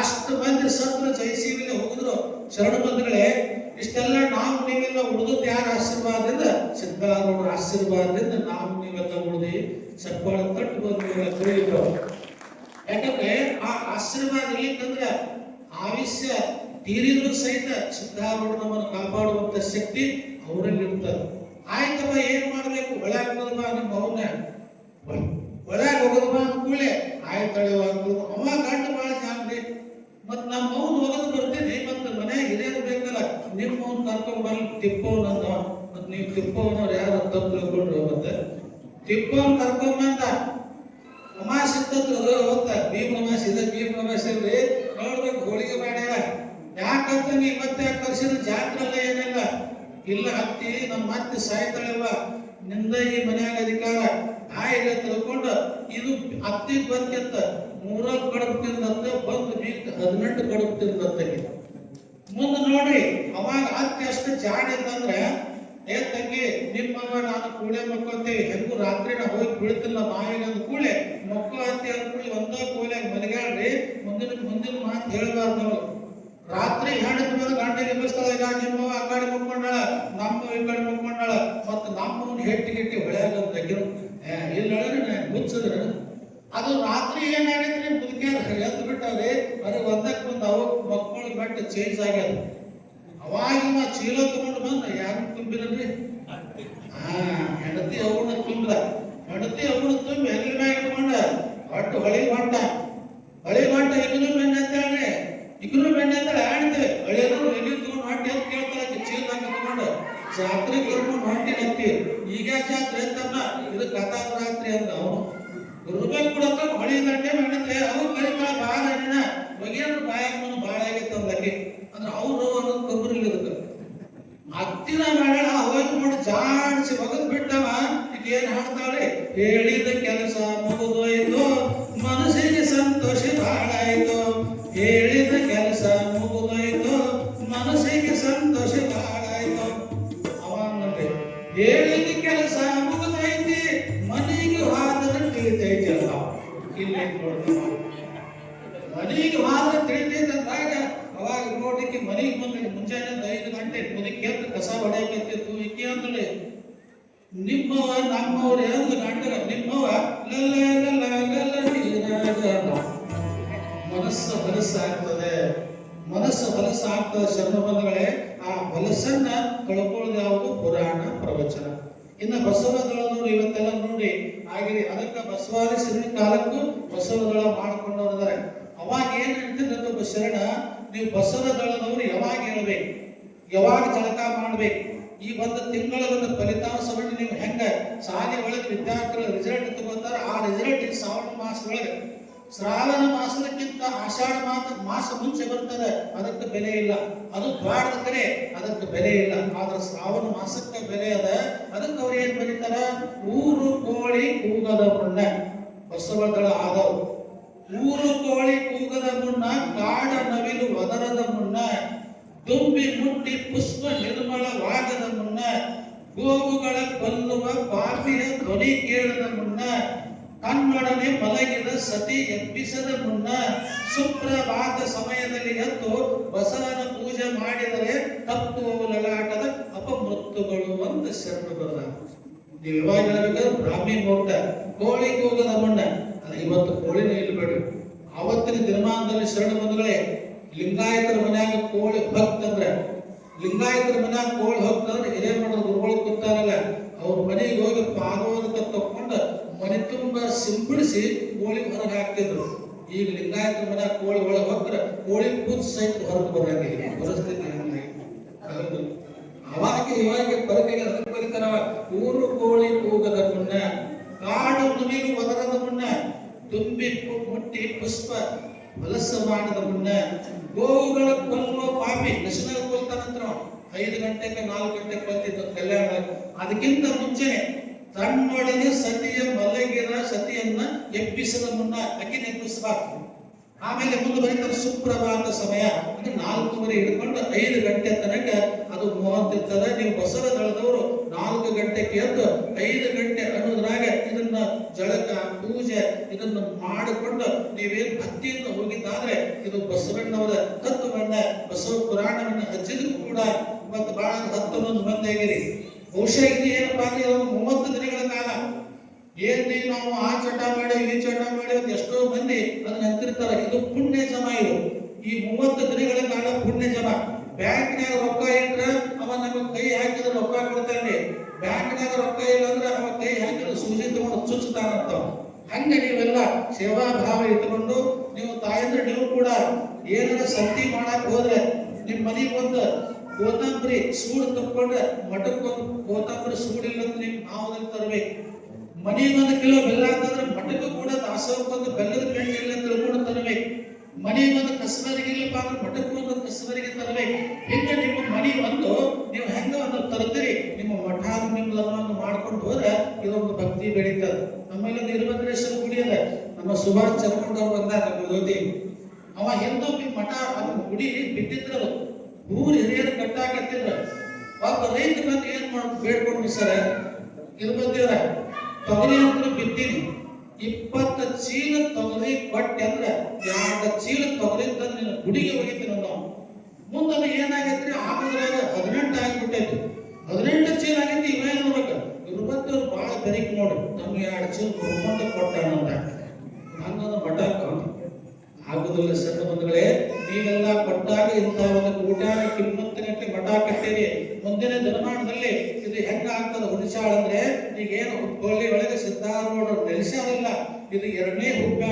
[SPEAKER 1] ಅಷ್ಟು ಮಂದಿ ಸತ್ರ ಜಯಸೀವಿಗೆ ಹೋಗಿದ್ರು. ಶರಣ ಬಂಧುಗಳೇ, ಇಷ್ಟೆಲ್ಲ ನಾವು ನೀವೆಲ್ಲ ಉಳಿದದ್ದು ಯಾರ ಆಶೀರ್ವಾದದಿಂದ? ಸಿದ್ಧಾರೂಢರ ಆಶೀರ್ವಾದದಿಂದ ನಾವು ನೀವೆಲ್ಲ ಉಳಿದಿ ಸಕ್ಕಾಳ ತಟ್ಟು ಬಂದು ಯಾಕಂದ್ರೆ ಆ ಆಶೀರ್ವಾದ ಇರ್ಲಿಕ್ಕಂದ್ರೆ ಆವಿಷ್ಯ ತೀರಿದ್ರು ಸಹಿತ ಸಿದ್ಧಾರೂಢ ನಮ್ಮನ್ನು ಕಾಪಾಡುವಂತ ಶಕ್ತಿ ಅವರಲ್ಲಿ ಇರ್ತದೆ ಆಯ್ತಪ್ಪ, ಏನ್ ಮಾಡ್ಬೇಕು? ಒಳಗೆ ಹೋಗೋದು ಬಾ ನಿಮ್ಮ ಅವನ್ನ ಒಳಗೆ ಹೋಗೋದು ಬಾ ಕೂಳೆ ಆಯ್ತಳೆ ಅವ ಗಂಟು ಭಾಳ ಜಾಗ್ರಿ ಮತ್ ನಮ್ಮ ಅವನ್ ಹೋಗೋದು ಬರ್ತೀನಿ, ಮತ್ತೆ ಮನ್ಯಾಗ ಹಿರಿಯರು ಬೇಕಲ್ಲ ನಿಮ್ಮ ಅವ್ನು ಕರ್ಕೊಂಡ್ ಬಂದು ತಿಪ್ಪವನ್ ಅಂತ ಮತ್ ನೀವು ತಿಪ್ಪವನವ್ರು ಯಾರು ಅಂತ ತಿಳ್ಕೊಂಡ್ರು ಮತ್ತೆ. ತಿಪ್ಪವನ್ ಕರ್ಕೊಂಡ್ ಬಂದ. ಅಂತ ಹೋಗ್ತಾರೆ ಭೀಮ ಅಮಾಸೆ ಇದೆ ಭೀಮ ಅಮಾಸೆ ಇಲ್ರಿ. ನೋಡ್ಬೇಕು, ಹೋಳಿಗೆ ಮಾಡ್ಯಾರ. ಯಾಕಂತ ನೀ ಮತ್ತೆ ಕರ್ಸಿದ ಜಾತ್ರೆಲ್ಲ ಏನಿಲ್ಲ? ಇಲ್ಲ ಹತ್ತಿ ನಮ್ಮ ಮತ್ತೆ ಸಾಯ್ತಾಳವ ನಿಂದ ಈ ಮನ್ಯಾಗ ಅಧಿಕಾರ. ಆಯ್ಗ ತಿಳ್ಕೊಂಡು, ಇದು ಹತ್ತಿ ಬಂತಿತ್ತ ಮೂರಲ್ಲಿ ಕಡುಬು ತಿಂದಂತೆ ಬಂದು ಬೀಕ್ ಹದಿನೆಂಟು ಕಡುಬು ತಿಂದಂತೆ ಮುಂದೆ ನೋಡ್ರಿ, ಅವಾಗ ಹತ್ತಿ ಅಷ್ಟು ಜಾಣ ಇತ್ತಂದ್ರೆ ಏ ತಂಗಿ ನಿಮ್ಮ ನಾನು ಕೂಳೆ ಮಕ್ಕೊಂತೀವಿ ಹೆಂಗು ರಾತ್ರಿ ನಾ ಹೋಗಿ ಬೀಳ್ತಿಲ್ಲ ಬಾವಿಗೆ ಅಂದ ಕೂಳೆ ಮಕ್ಕಳು ಅಂತ ಅಂದ ಒಂದೇ ಕೂಳೆ ಮಲಗಾಡ್ರಿ ಮುಂದಿನ ಮುಂದಿನ ಮಾತು ಹೇಳ್ಬಾರ್ದು ರಾತ್ರಿ ಹೆಣ್ಣು ಮೇಲೆ ಗಂಟೆ ನಿಲ್ಲಿಸ್ತಾಳ ಈಗ ನಿಮ್ಮ ಆ ಕಡೆ ಮುಕ್ಕೊಂಡಾಳ ನಮ್ಮ ಈ ಕಡೆ ಮುಕ್ಕೊಂಡಾಳ ಮತ್ತು ನಮ್ಮ ಹೆಟ್ಟಿ ಗಿಟ್ಟಿ ಹೊಳೆಯಾಗ ತೆಗಿರು ಇಲ್ಲ ಮುಚ್ಚಿದ್ರೆ ಅದು ರಾತ್ರಿ ಏನಾಗೈತ್ರಿ ಒಂದಕ್ಕೊಂದು ಅವಕ್ಕೆ ಮಕ್ಕಳು ಬಟ್ಟೆ ಚೇಂಜ್ ಆಗ್ಯದ ಅವಾಗಿನ ಚೀಲ ತಗೊಂಡು ಬಂದ ಯಾರು ತುಂಬಿರಲ್ರಿ ಹೆಂಡತಿ ಅವನ ತುಂಬಿದ. ಹೆಂಡತಿ ಅವನ ತುಂಬಿ ಮ್ಯಾಗ ಇಟ್ಕೊಂಡ ಒಟ್ಟು ಹೊಳಿ ಹೊಂಟ ಹೊಳಿ ಹೊಂಟ ಇಗ್ನು ಬೆಣ್ಣೆ ಅಂತಾಳೆ ಈಗನು ಬೆಣ್ಣೆ ಅಂತಾಳೆ ಆಡ್ತೇವೆ ಹಳಿಯರು ಎಲ್ಲಿ ತಗೊಂಡು ಹೊಂಟಿ ಅಂತ ಕೇಳ್ತಾಳೆ ಚೀಲ ತಗೊಂಡು ಜಾತ್ರೆ ಕರ್ಕೊಂಡು ಹೊಂಟಿನಂತಿ ಈಗ ಜಾತ್ರೆ ಅಂತಮ್ಮ ಇದು ಕಥಾ ರಾತ್ರಿ ಅಂತ ಅವನು. ಗುರುಬೇಕು ಕೂಡ ಹೊಳಿ ದಂಡೆ ಮಾಡಿದ್ರೆ ಅವ್ರು ಕರಿತಾಳ ಬಾಳ ಅಣ್ಣ ಬಗೆಯವ್ರ ಬಾಯಮ್ಮನ ಬಾಳ ಆಗೈತೆ ಅಂದಕ್ಕೆ ಅಂದ್ರೆ ಅವ್ರು ಅನ್ನೋದು ಕಬ್ಬರಿಲ್ಲ ಇದಕ್ಕೆ ಹತ್ತಿರ ಮೇಳ ಹೋಯ್ತು ನೋಡಿ ಜಾಡ್ಸಿ ಬಗದ್ ಬಿಟ್ಟವ ಏನ್ ಹಾಡ್ತಾಳೆ? ಹೇಳಿದ ಮಾಸದೊಳಗೆ ಶ್ರಾವಣ ಮಾಸದಕ್ಕಿಂತ ಆಷಾಢ ಮಾಸ ಮಾಸ ಮುಂಚೆ ಬರ್ತದೆ, ಅದಕ್ಕೆ ಬೆಲೆ ಇಲ್ಲ. ಅದು ದ್ವಾಡದ ಕಡೆ, ಅದಕ್ಕೆ ಬೆಲೆ ಇಲ್ಲ. ಆದ್ರೆ ಶ್ರಾವಣ ಮಾಸಕ್ಕೆ ಬೆಲೆ ಅದ. ಅದಕ್ಕೆ ಅವ್ರು ಏನ್ ಬರೀತಾರ? ಊರು ಕೋಳಿ ಕೂಗದ ಮುನ್ನ. ಬಸವಗಳ ಆದವು. ಊರು ಕೋಳಿ ಕೂಗದ ಮುನ್ನ, ಕಾಡ ನವಿಲು ಒದರದ ಮುನ್ನ ತುಂಬಿ ಮುಟ್ಟಿ ಪುಷ್ಪ ನಿರ್ಮಲವಾಗದ ಮುನ್ನ, ಗೋವುಗಳ ಕೊಲ್ಲುವ ಪಾಪಿಯ ಧ್ವನಿ ಕೇಳದ ಮುನ್ನ ತನ್ನೊಡನೆ ಮಲಗಿದ ಸತಿ ಎಬ್ಬಿಸದ ಮುನ್ನ ಸುಪ್ರಭಾತ ಸಮಯದಲ್ಲಿ ಎದ್ದು ಬಸವನ ಪೂಜೆ ಮಾಡಿದರೆ ತಪ್ಪು ಲಲಾಟದ ಅಪಮೃತ್ಯುಗಳು ಅಂತ ಶರಣ ಬರ ನೀವು ಯಾವಾಗ ಬ್ರಾಹ್ಮಿ ಮುಹೂರ್ತ ಕೋಳಿ ಕೂಗದ ಮುನ್ನ ಅದು ಇವತ್ತು ಕೋಳಿನ ಇಲ್ಬೇಡ್ರಿ ಅವತ್ತಿನ ದಿನಮಾನದಲ್ಲಿ ಶರಣ ಬಂಧುಗಳೇ, ಲಿಂಗಾಯತರ ಮನ್ಯಾಗ ಕೋಳಿ ಹೋಗ್ತಂದ್ರೆ ಲಿಂಗಾಯತರ ಮನ್ಯಾಗ ಕೋಳಿ ಹೋಗ್ತಂದ್ರೆ ಹಿರೇಮಠದ ಗುರುಗಳು ಕೂತಾರಲ್ಲ, ಅವ್ರ ಮನೆಗೆ ಹೋಗಿ ತಕೊಂಡು ಮನೆ ತುಂಬ ಸಿಂಪಡಿಸಿ ಕೋಳಿ ಹೊರಗೆ ಹಾಕ್ತಿದ್ರು. ಈಗ ಲಿಂಗಾಯತ ಮನ ಕೋಳಿ ಒಳಗೆ ಹೋಗ್ತಾರೆ, ಕೋಳಿ ಕೂತ್ ಸಹಿತ ಹೊರಗೆ ಬರಂಗಿಲ್ಲ. ಪರಿಸ್ಥಿತಿ. ಅವಾಗ ಇವಾಗ ಪರಿಕೆಗೆ ಅದಕ್ಕೆ ಬರೀತಾರ ಊರು ಕೋಳಿ ಕೂಗದ ಮುನ್ನ, ಕಾಡು ನವಿಲು ಒದರದ ಮುನ್ನ, ತುಂಬಿ ಮುಟ್ಟಿ ಪುಷ್ಪ ಹೊಲಸ ಮಾಡದ ಮುನ್ನ, ಗೋವುಗಳ ಕೊಲ್ಲುವ ಪಾಪಿ ನಶಿನಾಗ ಕೊಲ್ತಾನಂತರ. ಐದು ಗಂಟೆಗೆ ನಾಲ್ಕು ಗಂಟೆಗೆ ಬಂದಿದ್ದು ಕಲ್ಯಾಣ. ಅದಕ್ಕಿಂತ ಮುಂಚೆನೆ ತನ್ನೊಡನೆ ಸತಿಯ ಮಲಗಿರ ಸತಿಯನ್ನ ಎಬ್ಬಿಸದ ಮುನ್ನ ಅಕ್ಕಿ ನೆಪ್ಪಿಸಬಾರ್ದು ಆಮೇಲೆ ಮುಂದೆ ಬರೀತಾರೆ ಸುಪ್ರಭಾತ ಸಮಯ. ಅಂದ್ರೆ ನಾಲ್ಕೂವರೆ ಹಿಡ್ಕೊಂಡು ಐದು ಗಂಟೆ ತನಕ ಅದು ಮೂವತ್ತಿರ್ತದೆ ನೀವು ಬಸವ ದಳದವರು ನಾಲ್ಕು ಗಂಟೆಗೆ ಎದ್ದು ಐದು ಗಂಟೆ ಅನ್ನೋದ್ರಾಗ ಇದನ್ನ ಜಳಕ, ಪೂಜೆ ಇದನ್ನ ಮಾಡಿಕೊಂಡು ನೀವೇನ್ ಭಕ್ತಿಯಿಂದ ಹೋಗಿದ್ದಾದ್ರೆ ಇದು ಬಸವಣ್ಣವರ ತತ್ವವನ್ನ, ಬಸವ ಪುರಾಣವನ್ನ ಹಚ್ಚಿದ್ರು ಕೂಡ. ಮತ್ತೆ ಬಹಳ ಹತ್ತೊಂದು ಮಂದಿ ಆಗಿರಿ. ಬಹುಶಃ ಇಲ್ಲಿ ಏನಪ್ಪ ಅಂದ್ರೆ ಒಂದು ಮೂವತ್ತು ದಿನಗಳ ಕಾಲ ಏನ್ರಿ ನಾವು ಆ ಚಟ ಮಾಡಿ, ಈ ಚಟ ಮಾಡಿ ಅಂತ ಎಷ್ಟೋ ಮಂದಿ ಅದನ್ನ ಅಂತಿರ್ತಾರೆ ಇದು ಪುಣ್ಯ ಜಮ ಇದು. ಈ ಮೂವತ್ತು ದಿನಗಳ ಕಾಲ ಪುಣ್ಯ ಜಮ ಬ್ಯಾಂಕ್ನಾಗ ರೊಕ್ಕ ಇಟ್ರ ಅವ ನಮಗೆ ಕೈ ಹಾಕಿದ್ರೆ ರೊಕ್ಕ ಕೊಡ್ತಾನೆ ಬ್ಯಾಂಕ್ನಾಗ ರೊಕ್ಕ ಇಲ್ಲ ಅಂದ್ರೆ ಅವ ಕೈ ಹಾಕಿದ್ರೆ ಸೂಜಿ ತಗೊಂಡು ಚುಚ್ಚುತ್ತಾನಂತ ಹಂಗ ನೀವೆಲ್ಲ ಸೇವಾ ಭಾವ ಇಟ್ಕೊಂಡು ನೀವು ತಾಯಂದ್ರೆ, ನೀವು ಕೂಡ ಏನಾರ ಸಂತಿ ಮಾಡಕ್ ಹೋದ್ರೆ ನಿಮ್ಮ ಮನೆಗೆ ಒಂದು ಕೋತಂಬರಿ ಸೂಡು ತಕ್ಕೊಂಡ್ರೆ ಮಠಕ್ಕೊಂದು ಕೋತಂಬರಿ ಸೂಡಿಲ್ಲ ಅಂತ ನಿಮ್ ಮಾವದಲ್ಲಿ ತರಬೇಕು. ಮನೆಗೆ ಒಂದು ಕಿಲೋ ಬೆಲ್ಲ ಅಂತಂದ್ರೆ ಮಠಕ್ಕೂ ಕೂಡ ದಾಸೋಹಕ್ಕೊಂದು ಬೆಲ್ಲದ ಪೆಂಡ್ ಇಲ್ಲ ಅಂತ ಕೂಡ ತರಬೇಕು. ಮನೆಗೆ ಒಂದು ಕಸಬರಿಗೆ ಇಲ್ಲಪ್ಪ ಅಂದ್ರೆ ಮಠಕ್ಕೆ ಒಂದು ಕಸಬರಿಗೆ ತರಬೇಕು. ಹಿಂಗೆ ನಿಮ್ಮ ಮನೆ ಒಂದು ನೀವು ಹೆಂಗ ಒಂದು ತರ್ತೀರಿ, ನಿಮ್ಮ ಮಠ ನಿಮ್ಮದನ್ನು ಮಾಡ್ಕೊಂಡು ಹೋದ್ರೆ ಇದೊಂದು ಭಕ್ತಿ ಬೆಳೀತದೆ. ನಮ್ಮಲ್ಲಿ ಒಂದು ಗುಡಿ ಅದ ನಮ್ಮ ಸುಭಾಷ್ ಚರ್ಮಂಡವ್ರು ಬಂದಾಗ ನಮ್ಮ ಜ್ಯೋತಿ. ಅವ ಮಠ, ಅದು ಗುಡಿ ಬಿದ್ದಿದ್ರು ಊರ್ ಹಿರಿಯರು ಕಟ್ಟಾಕತ್ತಿದ್ರ. ಪಾಪ ರೈತ ಬಂದು ಏನ್ ಮಾಡ್ ಬೇಡ್ಕೊಂಡ್ವಿ ಸರ ಇರ್ಬೋದೇವ್ರ ತೊಗರಿ ಅಂತ ಬಿತ್ತೀನಿ. ಇಪ್ಪತ್ತ ಚೀಲ ತೊಗರಿ ಕೊಟ್ಟೆ ಅಂದ್ರೆ ಎರಡು ಚೀಲ ತೊಗರಿ ತಂದು ನಿನ್ನ ಗುಡಿಗೆ ಒಗಿತೀನಿ ನಾವು ಮುಂದೆ ಏನಾಗೈತ್ರಿ? ಆಗುದ್ರಾಗ ಹದಿನೆಂಟು ಆಗಿಬಿಟ್ಟೈತಿ. ಹದಿನೆಂಟು ಚೀಲ ಆಗೈತಿ ಇವ ಏನ್ ನೋಡ್ಬೇಕು ಇರ್ಬತ್ತವ್ರು ಭಾಳ ಬೆರಿಕ್ ನೋಡಿ. ನಮ್ಗೆ ಎರಡು ಚೀಲ ಹುಡ್ಕೊಂಡು ಹಂಗ ಹಂಗಂದ್ರೆ ಮಠ ಆಗುದಿಲ್ಲ ಸಣ್ಣ ಬಂಧುಗಳೇ, ನೀವೆಲ್ಲ ಕೊಟ್ಟಾಗ ಇಂಥ ಒಂದು ಕೋಟ್ಯಾನ ಕಿಮ್ಮತ್ತಿನಕ್ಕೆ ಮಠ ಕಟ್ಟೇರಿ ಮುಂದಿನ ದಿನಮಾನದಲ್ಲಿ ಇದು ಹೆಂಗ ಆಗ್ತದೆ ಹುಣಸಾಳ ಅಂದ್ರೆ, ಈಗೇನು ಹುಬ್ಬಳ್ಳಿ ಒಳಗೆ ಸಿದ್ಧಾರೂಢ ನೆಲೆಸೋದಿಲ್ಲ ಇದು ಎರಡನೇ ಹುಬ್ಬ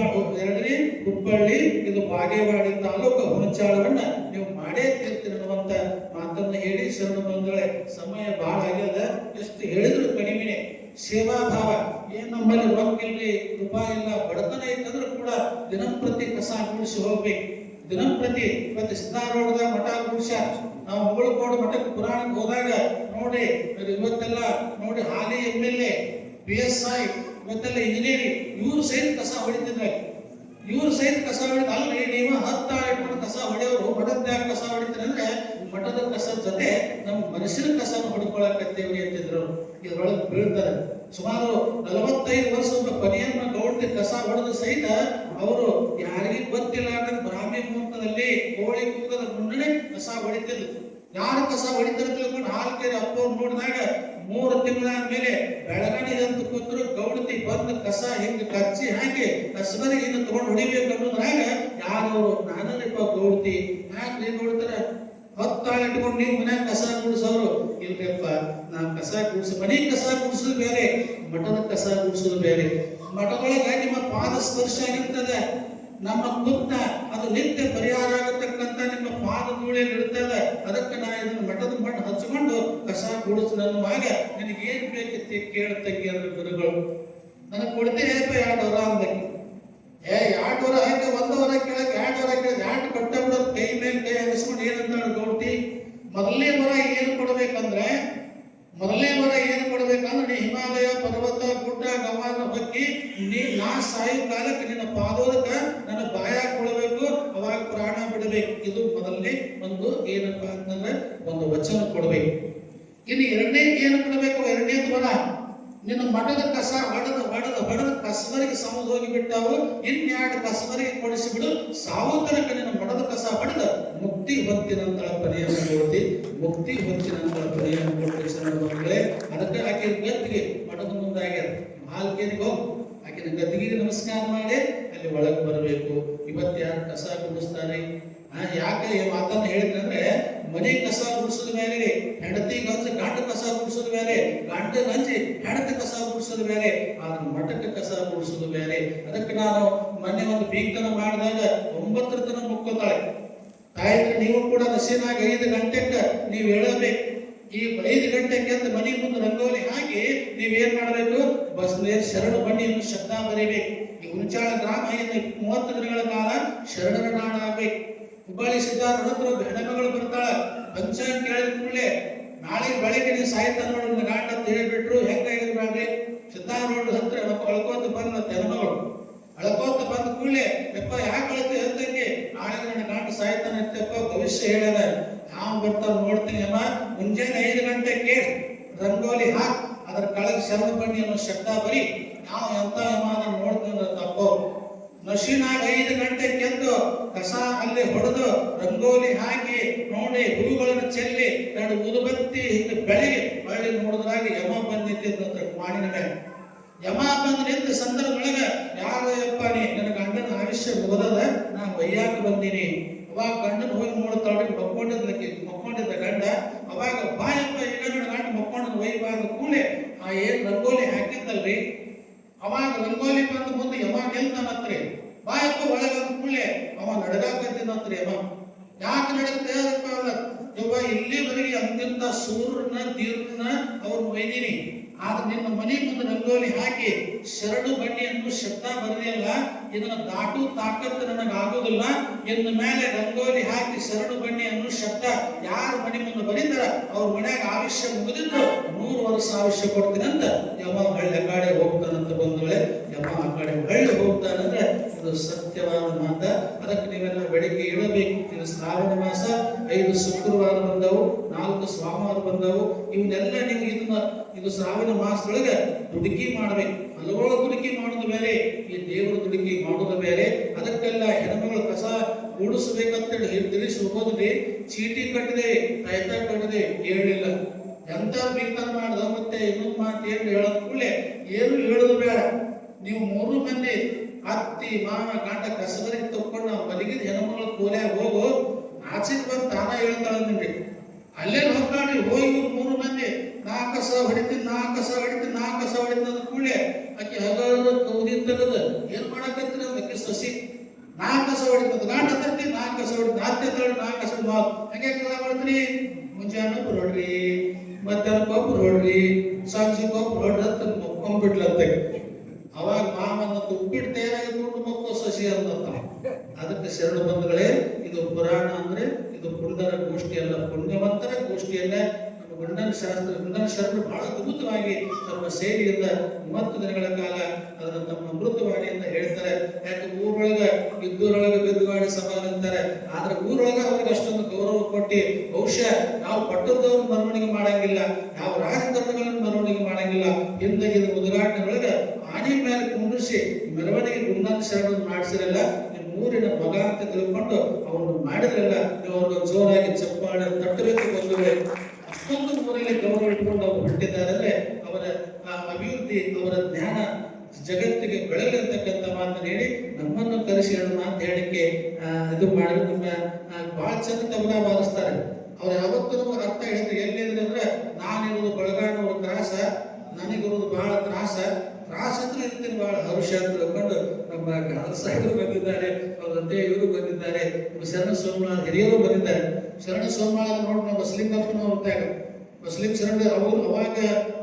[SPEAKER 1] ಎರಡನೇ ಹುಬ್ಬಳ್ಳಿ, ಇದು ಬಾಗೇವಾಡಿ ತಾಲೂಕು ಹುಣಚಾಳವನ್ನ ನೀವು ಮಾಡೇ ತೀರ್ತೀರಿ ಅನ್ನುವಂತ ಮಾತನ್ನ ಹೇಳಿ ಶರಣ ಬಂಧುಗಳೇ, ಸಮಯ ಬಹಳ ಆಗ್ಯದ. ಎಷ್ಟು ಹೇಳಿದ್ರು ಕಡಿಮೆನೆ. ಸೇವಾ ಭಾವ ಏನ್ ನಮ್ಮಲ್ಲಿ ಇಲ್ರಿ ರೂಪಾಯಿ ಇಲ್ಲ ಬಡತನ ಇತ್ತಂದ್ರೂ ಕೂಡ ದಿನಂಪ್ರತಿ ಕಸ ಗುಡಿಸಿ ಹೋಗ್ಬೇಕು. ದಿನಂಪ್ರತಿ ಇವತ್ತು ಸಿದ್ದಾರೂಢದ ಮಠ ಗುಡಿಸ ನಾವು ಮುಗಳಕೋಡು ಮಠಕ್ಕೆ ಪುರಾಣಕ್ಕೆ ಹೋದಾಗ ನೋಡಿ, ಇವತ್ತೆಲ್ಲ ನೋಡಿ ಹಾಲಿ M L A B S I, ಇವತ್ತೆಲ್ಲ ಇಂಜಿನಿಯರಿಂಗ್, ಇವ್ರು ಸಹಿತ ಕಸ ಹೊಡಿತಿದ್ರೆ ಇವ್ರು ಸಹಿತ ಕಸ ಹೊಡಿತ, ಅಲ್ರಿ, ನೀವು ಹತ್ತ ಕಸ ಹೊಡೆಯೋರು ಮಠದ ಯಾಕೆ ಕಸ ಹೊಡಿತಾರೆ ಅಂದ್ರೆ, ಮಠದ ಕಸದ ಜೊತೆ ನಮ್ಮ ಮನುಷ್ಯನ ಕಸನ ಹೊಡ್ಕೊಳಕತ್ತೇವ್ರಿ ಅಂತಿದ್ರು. ಇದ್ರೊಳಗೆ ಬೀಳ್ತಾರೆ. ಸುಮಾರು ನಲವತ್ತೈದು ವರ್ಷದ ಕೊನೆಯನ್ನ ಗೌಡ್ತಿ ಕಸ ಹೊಡೆದು ಸಹಿತ ಅವರು ಯಾರಿಗೂ ಗೊತ್ತಿಲ್ಲ ಅಂದ್ರೆ ಬ್ರಾಹ್ಮಿ ಮುಹೂರ್ತದಲ್ಲಿ ಕೋಳಿ ಕೂಗದ ಮುನ್ನಡೆ ಕಸ ಹೊಡಿತಿದ್ರು ಯಾರು ಕಸ ಹೊಡಿತಾರೆ ತಿಳ್ಕೊಂಡು ಹಾಲು ಅಪ್ಪವ್ರು ನೋಡಿದಾಗ ಮೂರು ತಿಂಗಳಾದ್ಮೇಲೆ ಅಂತ ಕೂತ್ರು ಗೌಡತಿ ಬಂದು ಕಸ ಹಿಂಗ್ ಕಚ್ಚಿ ಹಾಕಿ ಕಸಬರಿಗೆ ಇನ್ನು ತಗೊಂಡು ಹೊಡಿಬೇಕು ಅನ್ನೋದ್ರಾಗ ಯಾರು ನಾನಪ್ಪ ಗೌಡತಿ ಯಾಕೆ ನೋಡ್ತಾರ? ಹೊತ್ತಾಳ ಇಟ್ಕೊಂಡು ನೀವು ಮನ್ಯಾಗ ಕಸ ಗುಡಿಸೋರು ಇಲ್ರಿಪ್ಪ ನಾ ಕಸ ಗುಡಿಸ ಮನೆ ಕಸ ಗುಡಿಸೋದು ಬೇರೆ ಮಠದ ಕಸ ಗುಡಿಸೋದು ಬೇರೆ. ಮಠದೊಳಗೆ ನಿಮ್ಮ ಪಾದ ಸ್ಪರ್ಶ ಆಗಿರ್ತದೆ ನಮ್ಮ ಕುತ್ತ ಅದು ನಿತ್ಯ ಪರಿಹಾರ ಆಗತಕ್ಕಂತ ನಿಮ್ಮ ಪಾದ ಧೂಳಿಯಲ್ಲಿ ಇರ್ತದೆ ಅದಕ್ಕೆ ನಾ ಇದನ್ನ ಮಠದ ಮಣ್ಣು ಹಚ್ಕೊಂಡು ಕಸ ಗುಡಿಸು ನಿನಗೆ ಏನ್ ಬೇಕಿತ್ತು ಕೇಳ್ತಕ್ಕಿ ಅಂದ್ರೆ ಗುರುಗಳು. ನನಗೆ ಕೊಡ್ತೀನಿ ಹೇಳಪ್ಪ ಎರಡು ವರ ಅಂದಕ್ಕೆ ಏ, ಎರಡು ವರ ಹಾಕಿ ಒಂದು ವರ ಕೇಳಕ್ಕೆ, ಎರಡು ವರ ಕೇಳಿದ್ರೆ ಎರಡು ಕೊಟ್ಟ ಬಿಡೋದು ಕೈ ಮೇಲೆ ಕೈ ಹಂಗಿಸ್ಕೊಂಡು ಏನಂತ ಗೌಟಿ ಮೊದಲನೇ ಮರ ಏನು ಕೊಡಬೇಕಂದ್ರೆ, ಮೊದಲನೇ ಮರ ಏನು ಕೊಡಬೇಕಂದ್ರೆ, ನೀ ಹಿಮಾಲಯ ಪರ್ವತ, ಗುಡ್ಡ, ಗವಾನ ಹೊಕ್ಕಿ, ನೀ, ನಾ ಸಾಯಂಕಾಲಕ್ಕೆ ನಿನ್ನ ಪಾದೋದಕ ನನ್ನ ಬಾಯ ಕೊಡಬೇಕು ಅವಾಗ ಪ್ರಾಣ ಬಿಡಬೇಕು. ಇದು ಮೊದಲನೇ ಒಂದು ಏನಪ್ಪ ಅಂತಂದ್ರೆ ಒಂದು ವಚನ ಕೊಡಬೇಕು. ಇನ್ನು ಎರಡನೇ ಏನು ನಿನ್ನ ಮಠದ ಕಸ ಹೊಡೆದ ಹೊಡೆದ ಹೊಡೆದ ಕಸಬರಿಗೆ ಸಮುದ ಹೋಗಿ ಬಿಟ್ಟಾವು ಇನ್ಯಾಡು ಕಸಬರಿಗೆ ಕೊಡಿಸಿ ಬಿಡು ಸಾವು ತನಕ ನಿನ್ನ ಮಠದ ಕಸ ಹೊಡೆದ ಮುಕ್ತಿ ಹೊತ್ತಿನಂತರ ಪರಿಯನ್ನು ಕೊಡ್ತಿ ಮುಕ್ತಿ ಹೊತ್ತಿನಂತರ ಪರಿಯನ್ನು ಕೊಡ್ತಿ ಅದಕ್ಕೆ ಆಕೆ ಗದ್ದಿಗೆ ಮಠದ ಮುಂದಾಗ್ಯಾರ. ಹಾಲ್ಕೇರಿಗೆ ಹೋಗಿ ಆಕೆ ಗದ್ದಿಗೆ ನಮಸ್ಕಾರ ಮಾಡಿ ಅಲ್ಲಿ ಒಳಗೆ ಬರಬೇಕು. ಇವತ್ತು ಯಾರು ಕಸ ಗುಡಿಸ್ತಾರೆ? ಯಾಕೆ ಈ ಮಾತನ್ನ ಹೇಳಿದ್ರೆ ಮನೆ ಕಸ ಗುಡಿಸೋದು ಮೇಲೆ ಹೆಂಡತಿ ಗಂಜಿ ಗಂಡ ಕಸ ಗುಡಿಸೋದು ಮೇಲೆ ಗಂಡ ಗಂಜಿ ಹೆಂಡತಿ ಕಸ ಗುಡಿಸೋದು ಮೇಲೆ ಆದ್ರೆ ಮಠಕ್ಕೆ ಕಸ ಗುಡಿಸೋದು ಮೇಲೆ ಅದಕ್ಕೆ ನಾನು ಮೊನ್ನೆ ಒಂದು ಬೀಗ್ತನ ಮಾಡಿದಾಗ ಒಂಬತ್ತರ ತನ ಮುಕ್ಕೋತಾಳೆ. ತಾಯಿ ನೀವು ಕೂಡ ನಸೀನಾಗ ಐದು ಗಂಟೆಗೆ ನೀವು ಹೇಳಬೇಕು. ಈ ಐದು ಗಂಟೆಗೆ ಅಂತ ಮನೆ ಮುಂದೆ ರಂಗೋಲಿ ಹಾಕಿ ನೀವ್ ಮಾಡಬೇಕು? ಮಾಡ್ಬೇಕು ಬಸ್ ನೇರ್ ಶರಣ ಬನ್ನಿಯನ್ನು ಶಬ್ದ ಬರೀಬೇಕು. ಈ ಹುಂಚಾಳ ಗ್ರಾಮ ಮೂವತ್ತು ದಿನಗಳ ಕಾಲ ಶರಣರ ನಾಡ ಆಗ್ಬೇಕು. ಹುಬ್ಬಳ್ಳಿ ಸಿದ್ಧಾರ್ಥ ಹೆಣ್ಮಗಳು ಬರ್ತಾಳ. ಪಂಚಾಯತ್ ಕೇಳಿದ ಕೂಡಲೇ, ನಾಳೆ ಬೆಳಗ್ಗೆ ನೀವು ಸಾಯ್ತಾ ನೋಡಿ ನಾಟ ಅಂತ ಹೇಳಿಬಿಟ್ರು ಹೆಂಗಾಗಿರ್ಬೇಡ್ರಿ ಸಿದ್ಧಾರ ರೋಡ್ ಹತ್ರ ಅಳ್ಕೋತ ಬಂದ ತೆರಮಗಳು ಅಳ್ಕೋತ ಬಂದ ಕೂಡಲೇ, ಯಪ್ಪ, ಯಾಕೆ ಅಳ್ತಿ? ಹೇಳ್ತಂಗೆ ನಾಳೆ ನನ್ನ ನಾಟ ಸಾಯ್ತಾನೆ ಅಂತಪ್ಪ ಭವಿಷ್ಯ ಹೇಳ್ಯದ ಯಾವ ಬರ್ತಾ ನೋಡ್ತೀನಿ ಅಮ್ಮ ಮುಂಜಾನೆ ಐದು ಗಂಟೆಗೆ ರಂಗೋಲಿ ಹಾಕ್, ಅದ್ರ ಕೆಳಗೆ ಶರಣ ಬನ್ನಿ ಅನ್ನೋ ಶಬ್ದ ಬರಿ, ನಾವು ಎಂತ ಅದನ್ನ ನೋಡ್ತೀವಿ ತಪ್ಪು. ನಶಿನಾಗ ಐದು ಗಂಟೆ ಕೆದ್ದು, ಕಸ ಅಲ್ಲಿ ಹೊಡೆದು ರಂಗೋಲಿ ಹಾಕಿ ನೋಡಿ ಹೂಗಳನ್ನು ಚೆಲ್ಲಿ ಎರಡು ಉದುಬತ್ತಿ ಹಿಂಗೆ ಬೆಳಗ್ಗೆ ಹೊಳ್ಳಿ ನೋಡಿದ್ರಾಗ ಯಮ ಬಂದಿತ್ತು ಅಂತ ಮಾಡಿನ ಮೇಲೆ. ಯಮ ಬಂದು ನಿಂತ ಒಳಗೆ ಯಾರು ನೀ ನನ್ನ ಗಂಡನ ಆಯುಷ್ಯ ಮುಗದದ ನಾನು ಒಯ್ಯಾಕ ಬಂದೀನಿ. ಅವಾಗ ಗಂಡನ ಹೋಗಿ ನೋಡ್ತಾಳೆ ಮಕ್ಕೊಂಡಿದ್ದಕ್ಕೆ, ಮಕ್ಕೊಂಡಿದ್ದ ಗಂಡ ಅವಾಗ ಬಾಯಪ್ಪ ಈಗ ಗಂಡ ಮಕ್ಕೊಂಡದ ವೈಭಾಗ ಕೂಲೆ ಆ ಏನ್ ರಂಗೋಲಿ ಹಾಕಿದ್ದಲ್ರಿ ಅವಾಗ ರಂಗೋಲಿ ಬಂದ ಮುಂದೆ ಯಮ ನಿಲ್ತಾನತ್ರಿ ಬಾಯಪ್ಪ ಒಳಗೆ ಕೂಲೆ ಅವ ನಡಗಾಕತ್ತಿನತ್ರಿ ಯಮ. ಯಾಕೆ ನಡಗತ್ತಪ್ಪ ಅಲ್ಲ ಯವ್ವ, ಇಲ್ಲಿವರೆಗೆ ಅಂತಿಂತ ಸೂರ್ಯನ ತೀರ್ನ ಅವ್ರು ಒಯ್ದೀನಿ. ಆದ್ರೆ ನಿನ್ನ ಮನೆ ಮುಂದೆ ರಂಗೋಲಿ ಹಾಕಿ ಶರಣು ಬನ್ನಿಯನ್ನು ಶಬ್ದ ಬರಲಿಲ್ಲ ಇದನ್ನ ದಾಟು ತಾಕತ್ತು ನನಗ ಆಗೋದಿಲ್ಲ. ಇನ್ನು ಮೇಲೆ ರಂಗೋಲಿ ಹಾಕಿ ಶರಣು ಬನ್ನಿ ಅನ್ನೋ ಶಬ್ದ ಯಾರ ಮನೆ ಮುಂದೆ ಬರೀತಾರ ಅವ್ರ ಮನೆಯಾಗ ಆಯುಷ್ಯ ಮುಗಿದಿದ್ದು ನೂರು ವರ್ಷ ಆಯುಷ್ಯ ಕೊಡ್ತೀನಂತ ಯಮ ಹಳ್ಳಿ ಕಡೆ ಹೋಗ್ತಾನಂತ ಬಂದವಳೆ ಯಮ ಆ ಕಡೆ ಹಳ್ಳಿ ಹೋಗ್ತಾನಂದ್ರೆ ಇದು ಸತ್ಯವಾದ ಮಾತ ಅದಕ್ಕೆ ನೀವೆಲ್ಲ ಬೆಳಿಗ್ಗೆ ಇಳಬೇಕು ಇದು ಶ್ರಾವಣ ಮಾಸ. ಐದು ಶುಕ್ರವಾರ ಬಂದವು, ನಾಲ್ಕು ಸೋಮವಾರ ಬಂದವು. ಇವನ್ನೆಲ್ಲ ನೀವು ಇದನ್ನ ಇದು ಶ್ರಾವಣ ಮಾಸದೊಳಗೆ ದುಡುಕಿ ಮಾಡ್ಬೇಕು. ಹಲವಾರು ದುಡುಕಿ ಮಾಡೋದು ಮೇಲೆ ಈ ದೇವರ ದುಡುಕಿ ಮಾಡೋದ್ರ ಮೇಲೆ ಅದಕ್ಕೆಲ್ಲ ಹೆಣ್ಮಗಳು ಕಸ ಓಡಿಸ್ಬೇಕಂತೇಳಿ ತಿಳಿಸಿ ಹೋಗೋದ್ರಿ ಚೀಟಿ ಕಟ್ಟದೆ ಕಾಯ್ತ ಕಟ್ಟದೆ ಹೇಳಿಲ್ಲ ಎಂತ ಬೀತನ ಮಾಡ್ದ ಮತ್ತೆ ಇನ್ನೊಂದು ಮಾತು ಏನು ಹೇಳೋದ್ ಕೂಡಲೇ, ಏನು ಹೇಳೋದು ಬೇಡ. ನೀವು ಮೂರು ಮಂದಿ, ಅತ್ತಿ ಮಾವ ಗಂಡ ಕಸಬರಿಗೆ ತಕ್ಕೊಂಡು ನಾವು ಮಲಗಿದ ಹೆಣ್ಮಗಳ ಕೋಲೆ ಹೋಗು, ಆಚೆಗೆ ಬಂದು ತಾನ ಹೇಳ್ತಾಳ ಅಲ್ಲೇ ಹೊತ್ತಾಡಿ ಹೋಗಿ ಮೂರು ಮಂದಿ, ನಾ ಕಸ ಹೊಡಿತೀನಿ, ನಾ ಕಸ ಹೊಡಿತೀನಿ, ನಾ ಕಸ ಹೊಡಿತೀನಿ ಅಂದ ಕೂಡಲೇ ಆಕೆ ಯಾವಾಗ ಕೌದಿ ಅಂತರದ ಏನ್ ಮಾಡಕತ್ತೀರಿ ಅಕ್ಕಿ ಸಸಿ? ನಾ ಕಸ ಹೊಡಿತದ ನಾಟ ತರ್ತಿ ನಾ ಕಸ ಹೊಡಿ ನಾ ತೆತ್ತಾಡಿ ನಾ ಕಸ ಬಾ ಹಂಗೆ ಕೆಲಸ ಮಾಡ್ತೀನಿ? ಮುಂಜಾನೆ ಹೊರಡ್ರಿ ಮಧ್ಯಾಹ್ನ ಕೊಬ್ಬ ಹೊರಡ್ರಿ ಸಂಜೆ ಕೊಬ್ಬ ಹೊರಡ್ರಿ ಅಂತ ಮಕ್ಕೊಂಬಿಡ್ಲತ್ತೆ ಅವಾಗ ಮಾಮನ್ನ ತುಂಬಿಟ್ಟು ತಯಾರಾಗಿಕೊಂಡು ಮಕ್ಕೋ ಸಸಿ ಅಂತ ಅದಕ್ಕೆ ಶರಣ ಬಂಧುಗಳೇ, ಇದು ಪುರಾಣ ಅಂದ್ರೆ ಇದು ಪುರುಧರ ಗೋಷ್ಠಿ ಅಲ್ಲ, ಪುಣ್ಯವಂತರ ಗೋಷ್ಠಿಯಲ್ಲೇ ಗುಂಡನ ಶಾಸ್ತ್ರ ಗುಂಡನ ಶರಣರು ಬಹಳ ಅದ್ಭುತವಾಗಿ ತಮ್ಮ ಸೇವೆಯಿಂದ ಮೂವತ್ತು ದಿನಗಳ ಕಾಲ ಅದನ್ನು ತಮ್ಮ ಅಮೃತವಾಣಿಯಿಂದ ಹೇಳ್ತಾರೆ. ಯಾಕೆ ಊರೊಳಗ ಇದ್ದೂರೊಳಗ ಬಿದ್ದುವಾಣಿ ಸಮಾನ ಅಂತಾರೆ. ಆದ್ರೆ ಊರೊಳಗ ಅವ್ರಿಗೆ ಅಷ್ಟೊಂದು ಗೌರವ ಕೊಟ್ಟು ಬಹುಶಃ ನಾವು ಪಟ್ಟದವ್ರನ್ನ ಮೆರವಣಿಗೆ ಮಾಡಂಗಿಲ್ಲ, ನಾವು ರಾಜಕಾರಣಗಳನ್ನು ಮೆರವಣಿಗೆ ಮಾಡಂಗಿಲ್ಲ. ಹಿಂದೆ ಇದು ಉದ್ಘಾಟನೆಯೊಳಗ ಆನೆ ಮೇಲೆ ಕುಂಡಿಸಿ ಮೆರವಣಿಗೆ ಗುಂಡನ ಶರಣ ಮಾಡಿಸಿರಲ್ಲ ಊರಿನ ಮಗ ಅಂತ ತಿಳ್ಕೊಂಡು ಅವನು ಮಾಡಿದ್ರಲ್ಲ, ನೀವು ಅವ್ರಿಗೆ ಜೋರಾಗಿ ಚಪ್ಪಾಳೆ ತಟ್ಟಬೇಕು ಬಂಧುಗಳೇ ಅಷ್ಟೊಂದು ಊರಲ್ಲಿ ಗೌರವ ಇಟ್ಕೊಂಡು ಅವರು ಹೊರಟಿದ್ದಾರೆ ಅವರ ಆ ಅಭಿವೃದ್ಧಿ, ಅವರ ಜ್ಞಾನ ಜಗತ್ತಿಗೆ ಬೆಳಗಿರ್ತಕ್ಕಂಥ ಮಾತನ್ನು ಹೇಳಿ ನಮ್ಮನ್ನು ಕರೆಸಿ ಹೇಳೋಣ ಅಂತ ಹೇಳಿಕೆ ಇದು ಮಾಡಿ ನಮ್ಮ ಬಹಳ ಚಂದ ತಮನ ಬಾರಿಸ್ತಾರೆ ಅವ್ರು ಯಾವತ್ತೂ ಅರ್ಥ ಹೇಳಿದ್ರೆ ಎಲ್ಲಿದ್ರೆ ಅಂದ್ರೆ, ನಾನಿರೋದು ಬೆಳಗಾನೂರು ತ್ರಾಸ, ನನಗಿರೋದು ಬಹಳ ತ್ರಾಸ. ತ್ರಾಸ ಅಂದ್ರೆ ಇರ್ತೀನಿ ಬಹಳ ಹರುಷ ಅಂತ ತಿಳ್ಕೊಂಡು ನಮ್ಮ ಸಾಹೇಬರು ಬಂದಿದ್ದಾರೆ. ಅವರಂತೆ ಇವರು ಬಂದಿದ್ದಾರೆ. ಶರಣ ಸೋಮನಾಥ, ಹಿರಿಯರು ಬಂದಿದ್ದಾರೆ. ಶರಣ ಸೋಮನಾಥ ನೋಡಿ ನಾವು ಬಸಲಿಂಗಪ್ಪನ ಹೊರತಾಗ ಬಸಲಿಂಗ ಶರಣ ಅವರು, ಅವಾಗ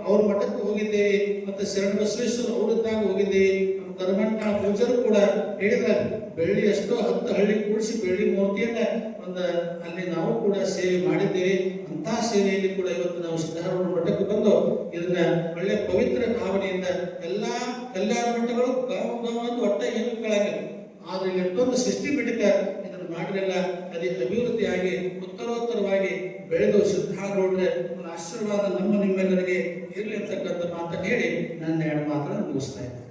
[SPEAKER 1] ಅವ್ರ ಮಠಕ್ಕೆ ಹೋಗಿದ್ದೇವೆ ಮತ್ತೆ ಶರಣ ಬಸವೇಶ್ವರ ಅವರಿದ್ದಾಗ ಹೋಗಿದ್ದೇವೆ ನಮ್ಮ ಧರ್ಮಣ್ಣ ಪೂಜರು ಕೂಡ ಹೇಳಿದ್ರು ಬೆಳ್ಳಿ ಎಷ್ಟೋ ಹತ್ತು ಹಳ್ಳಿ ಕೂಡಿಸಿ ಬೆಳ್ಳಿ ಮೂರ್ತಿಯನ್ನ ಒಂದು ಅಲ್ಲಿ ನಾವು ಕೂಡ ಸೇವೆ ಮಾಡಿದ್ದೇವೆ ಅಂತ ಸೇವೆಯಲ್ಲಿ ಕೂಡ ಇವತ್ತು ನಾವು ಸಿದ್ಧಾರೂಢ ಮಠಕ್ಕೆ ಬಂದು ಇದನ್ನ ಒಳ್ಳೆ ಪವಿತ್ರ ಭಾವನೆಯಿಂದ ಎಲ್ಲಾ ಕಲ್ಯಾಣ ಮಠಗಳು ಗಾಂವ್ ಗಾಂವ್ ಅಂತ ಒಟ್ಟ ಏನು ಕೇಳಂಗಿಲ್ಲ ಆದ್ರೆ ಎಷ್ಟೊಂದು ಸಿಸ್ಟಮೆಟಿಕ್ ಇದನ್ನು ಮಾಡಿರಲ್ಲ ಅದೇ ಅಭಿವೃದ್ಧಿಯಾಗಿ, ಉತ್ತರೋತ್ತರವಾಗಿ ಬೆಳೆದು ಸಿದ್ಧಾರೂಢರ ಒಂದು ಆಶೀರ್ವಾದ ನಮ್ಮ ನಿಮ್ಮೆಲ್ಲರಿಗೆ ಇರಲಿ ಅಂತಕ್ಕಂಥ ಮಾತನ್ನು ಹೇಳಿ ನನ್ನ ಎರಡು ಮಾತನ್ನು ಮುಗಿಸ್ತಾ ಇದ್ದೇನೆ.